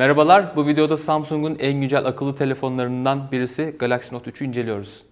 Merhabalar, bu videoda Samsung'un en güncel akıllı telefonlarından birisi Galaxy Note 3'ü inceliyoruz.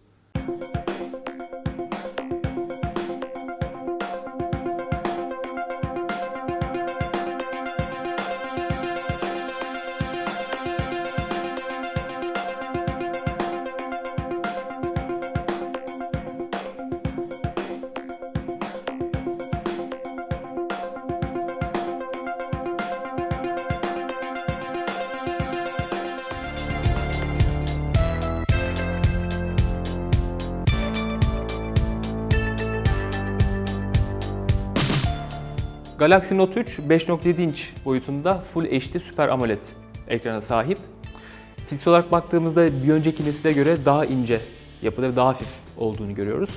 Galaxy Note 3 5.7 inç boyutunda Full HD Super AMOLED ekrana sahip. Fiziksel olarak baktığımızda bir önceki nesile göre daha ince yapıda ve daha hafif olduğunu görüyoruz.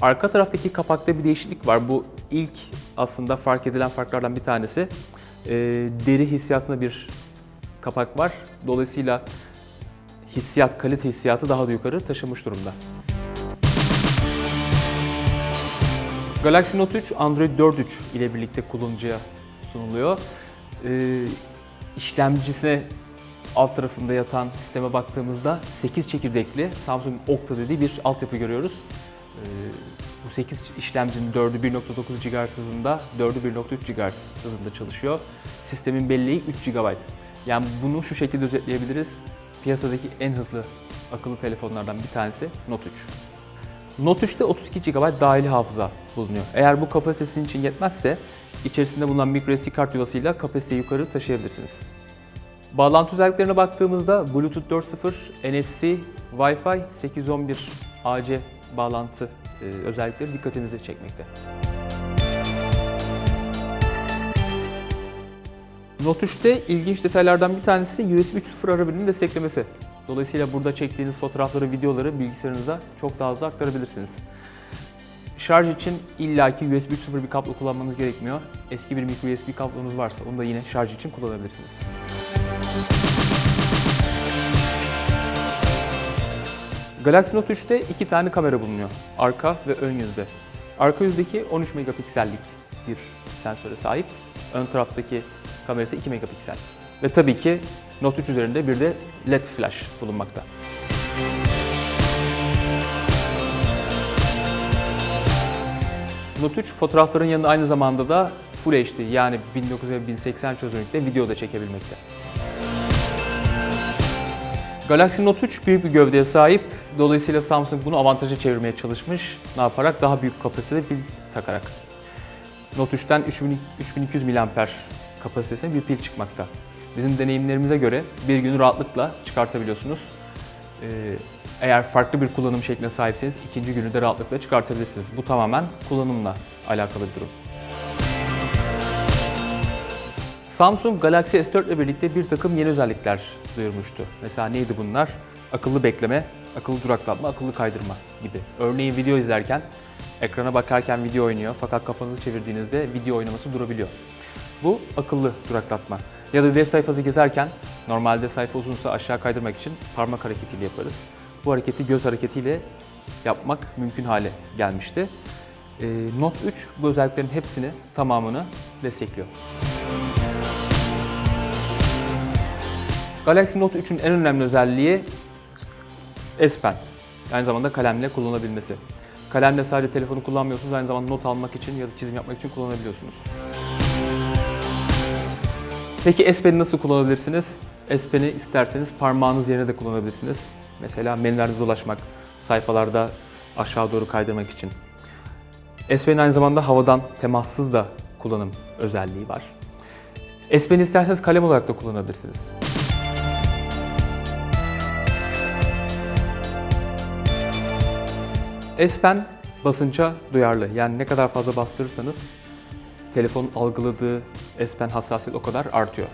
Arka taraftaki kapakta bir değişiklik var. Bu ilk aslında fark edilen farklardan bir tanesi. Ee, deri hissiyatında bir kapak var. Dolayısıyla hissiyat, kalite hissiyatı daha da yukarı taşımış durumda. Galaxy Note 3 Android 4.3 ile birlikte kullanıcıya sunuluyor. Ee, işlemcisine alt tarafında yatan sisteme baktığımızda 8 çekirdekli Samsung Octa dediği bir altyapı görüyoruz. Ee, bu 8 işlemcinin 4'ü 1.9 GHz hızında, 4'ü 1.3 GHz hızında çalışıyor. Sistemin belleği 3 GB. Yani bunu şu şekilde özetleyebiliriz. Piyasadaki en hızlı akıllı telefonlardan bir tanesi Note 3. Note 3'te 32 GB dahili hafıza bulunuyor. Eğer bu kapasite sizin için yetmezse içerisinde bulunan microSD kart yuvasıyla kapasiteyi yukarı taşıyabilirsiniz. Bağlantı özelliklerine baktığımızda Bluetooth 4.0, NFC, Wi-Fi 811 AC bağlantı e, özellikleri dikkatimizi çekmekte. Note 3'te ilginç detaylardan bir tanesi USB 3.0 arabinin desteklemesi. Dolayısıyla burada çektiğiniz fotoğrafları, videoları bilgisayarınıza çok daha hızlı aktarabilirsiniz. Şarj için illaki USB 3.0 bir kablo kullanmanız gerekmiyor. Eski bir micro USB kablonuz varsa onu da yine şarj için kullanabilirsiniz. Galaxy Note 3'te iki tane kamera bulunuyor. Arka ve ön yüzde. Arka yüzdeki 13 megapiksellik bir sensöre sahip. Ön taraftaki kamerası 2 megapiksel. Ve tabii ki Note 3 üzerinde bir de LED flash bulunmakta. Note 3 fotoğrafların yanında aynı zamanda da Full HD yani 1900 ve 1080 çözünürlükte video da çekebilmekte. Galaxy Note 3 büyük bir gövdeye sahip. Dolayısıyla Samsung bunu avantaja çevirmeye çalışmış. Ne yaparak? Daha büyük kapasiteli pil takarak. Note 3'ten 3000 3200 mAh kapasitesinde bir pil çıkmakta. Bizim deneyimlerimize göre bir günü rahatlıkla çıkartabiliyorsunuz. Ee, eğer farklı bir kullanım şekline sahipseniz ikinci günü de rahatlıkla çıkartabilirsiniz. Bu tamamen kullanımla alakalı bir durum. Samsung Galaxy S4 ile birlikte bir takım yeni özellikler duyurmuştu. Mesela neydi bunlar? Akıllı bekleme, akıllı duraklatma, akıllı kaydırma gibi. Örneğin video izlerken, ekrana bakarken video oynuyor fakat kafanızı çevirdiğinizde video oynaması durabiliyor. Bu akıllı duraklatma. Ya da web sayfası gezerken normalde sayfa uzunsa aşağı kaydırmak için parmak hareketiyle yaparız. Bu hareketi göz hareketiyle yapmak mümkün hale gelmişti. Ee, Note 3 bu özelliklerin hepsini, tamamını destekliyor. Galaxy Note 3'ün en önemli özelliği S Pen. Aynı zamanda kalemle kullanabilmesi. Kalemle sadece telefonu kullanmıyorsunuz, aynı zamanda not almak için ya da çizim yapmak için kullanabiliyorsunuz. Peki S Pen'i nasıl kullanabilirsiniz? S Pen'i isterseniz parmağınız yerine de kullanabilirsiniz. Mesela menülerde dolaşmak, sayfalarda aşağı doğru kaydırmak için. S Pen'in aynı zamanda havadan temassız da kullanım özelliği var. S Pen'i isterseniz kalem olarak da kullanabilirsiniz. S Pen basınca duyarlı. Yani ne kadar fazla bastırırsanız telefonun algıladığı S Pen hassasiyet o kadar artıyor.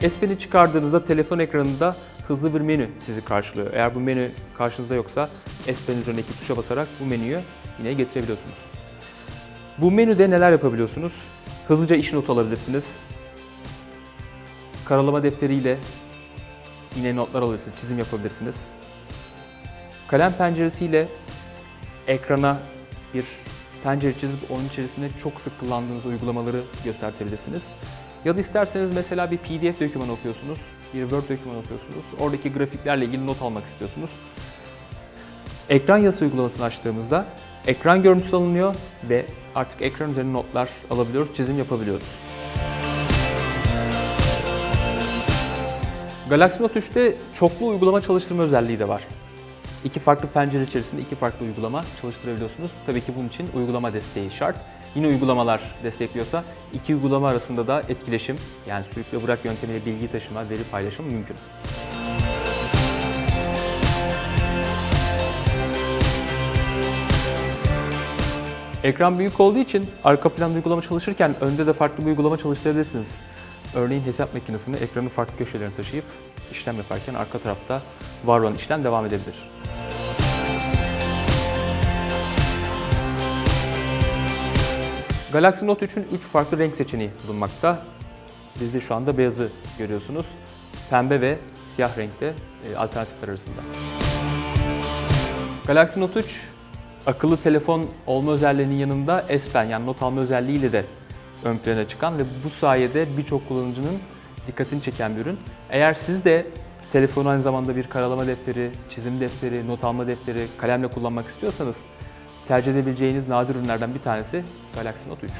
S Pen'i çıkardığınızda telefon ekranında hızlı bir menü sizi karşılıyor. Eğer bu menü karşınızda yoksa S Pen üzerindeki tuşa basarak bu menüyü yine getirebiliyorsunuz. Bu menüde neler yapabiliyorsunuz? Hızlıca iş notu alabilirsiniz. Karalama defteriyle yine notlar alabilirsiniz, çizim yapabilirsiniz. Kalem penceresiyle ekrana bir pencere çizip onun içerisinde çok sık kullandığınız uygulamaları göstertebilirsiniz. Ya da isterseniz mesela bir PDF doküman okuyorsunuz, bir Word doküman okuyorsunuz. Oradaki grafiklerle ilgili not almak istiyorsunuz. Ekran yazısı uygulamasını açtığımızda ekran görüntüsü alınıyor ve artık ekran üzerine notlar alabiliyoruz, çizim yapabiliyoruz. Galaxy Note 3'te çoklu uygulama çalıştırma özelliği de var. İki farklı pencere içerisinde iki farklı uygulama çalıştırabiliyorsunuz. Tabii ki bunun için uygulama desteği şart. Yine uygulamalar destekliyorsa iki uygulama arasında da etkileşim yani sürükle bırak yöntemiyle bilgi taşıma, veri paylaşımı mümkün. Ekran büyük olduğu için arka planda uygulama çalışırken önde de farklı bir uygulama çalıştırabilirsiniz. Örneğin hesap makinesini ekranın farklı köşelerine taşıyıp işlem yaparken arka tarafta var olan işlem devam edebilir. Galaxy Note 3'ün 3 farklı renk seçeneği bulunmakta. Bizde şu anda beyazı görüyorsunuz. Pembe ve siyah renkte e, alternatifler arasında. Galaxy Note 3 akıllı telefon olma özelliğinin yanında S Pen yani not alma özelliğiyle de ön plana çıkan ve bu sayede birçok kullanıcının dikkatini çeken bir ürün. Eğer siz de telefonu aynı zamanda bir karalama defteri, çizim defteri, not alma defteri, kalemle kullanmak istiyorsanız tercih edebileceğiniz nadir ürünlerden bir tanesi Galaxy Note 3.